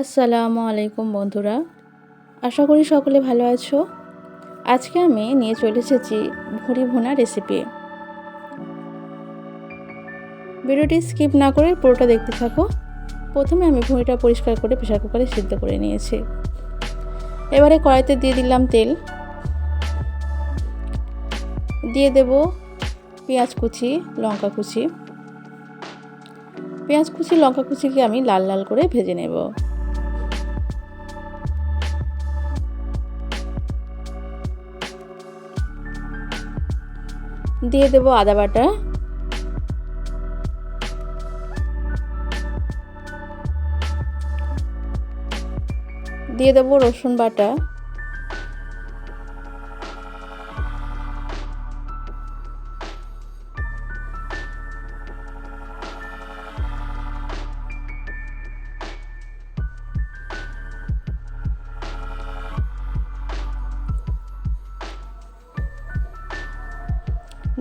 আসসালামু আলাইকুম বন্ধুরা। আশা করি সকলে ভালো আছো। আজকে আমি নিয়ে চলে এসেছি ভুঁড়ি ভুনা রেসিপি ভিডিওটি স্কিপ না করে পুরোটা দেখতে থাকো। প্রথমে আমি ভুঁড়িটা পরিষ্কার করে প্রেশার কুকারে সিদ্ধ করে নিয়েছি। এবারে কড়াইতে দিয়ে দিলাম তেল। দিয়ে দেব পেঁয়াজ কুচি, লঙ্কা কুচি। পেঁয়াজ কুচি, লঙ্কা কুচিকে আমি লাল লাল করে ভেজে নেব। দিয়ে দেবো আদা বাটা। দিয়ে দেবো রসুন বাটা।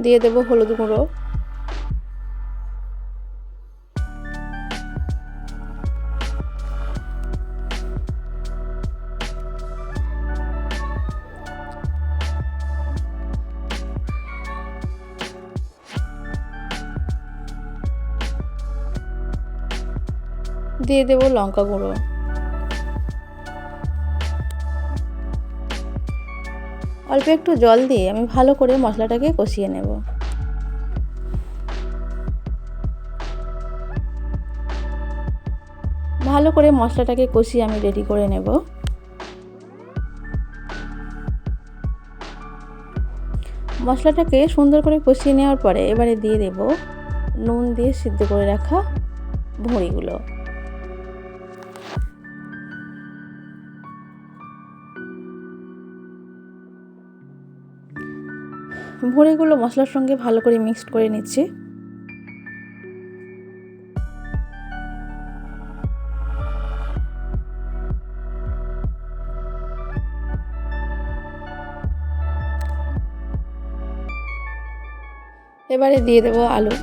দিয়ে দেব হলুদ গুঁড়ো। দিয়ে দেব লঙ্কা গুঁড়ো। অল্প একটু জল দিয়ে আমি ভালো করে মশলাটাকে কষিয়ে নেব। ভালো করে মশলাটাকে কষিয়ে আমি রেডি করে নেব। মশলাটাকে সুন্দর করে কষিয়ে নেওয়ার পরে এবারে দিয়ে দেব নুন দিয়ে সিদ্ধ করে রাখা ভুঁড়িগুলো। ভুঁড়িগুলো মশলার সঙ্গে ভালো করে মিক্সড করে নিচ্ছি। এবারে দিয়ে দেবো আলু।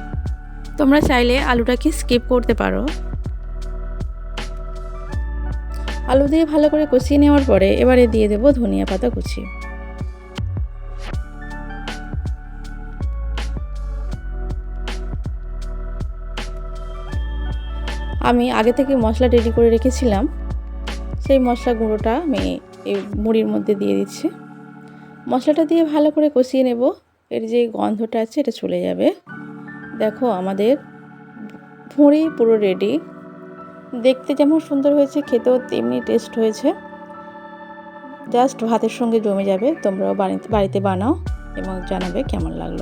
তোমরা চাইলে আলুটাকে স্কিপ করতে পারো। আলু দিয়ে ভালো করে কষিয়ে নেওয়ার পরে এবারে দিয়ে দেবো ধনিয়া পাতা কুচি। আমি আগে থেকে মশলা রেডি করে রেখেছিলাম। সেই মশলা গুঁড়োটা আমি এই মুড়ির মধ্যে দিয়ে দিচ্ছি। মশলাটা দিয়ে ভালো করে কষিয়ে নেব। এর যে গন্ধটা আছে এটা চলে যাবে। দেখো আমাদের ভুঁড়ি পুরো রেডি দেখতে যেমন সুন্দর হয়েছে, খেতেও তেমনি টেস্ট হয়েছে। জাস্ট ভাতের সঙ্গে জমে যাবে। তোমরাও বাড়িতে বাড়িতে বানাও এবং জানাবে কেমন লাগল।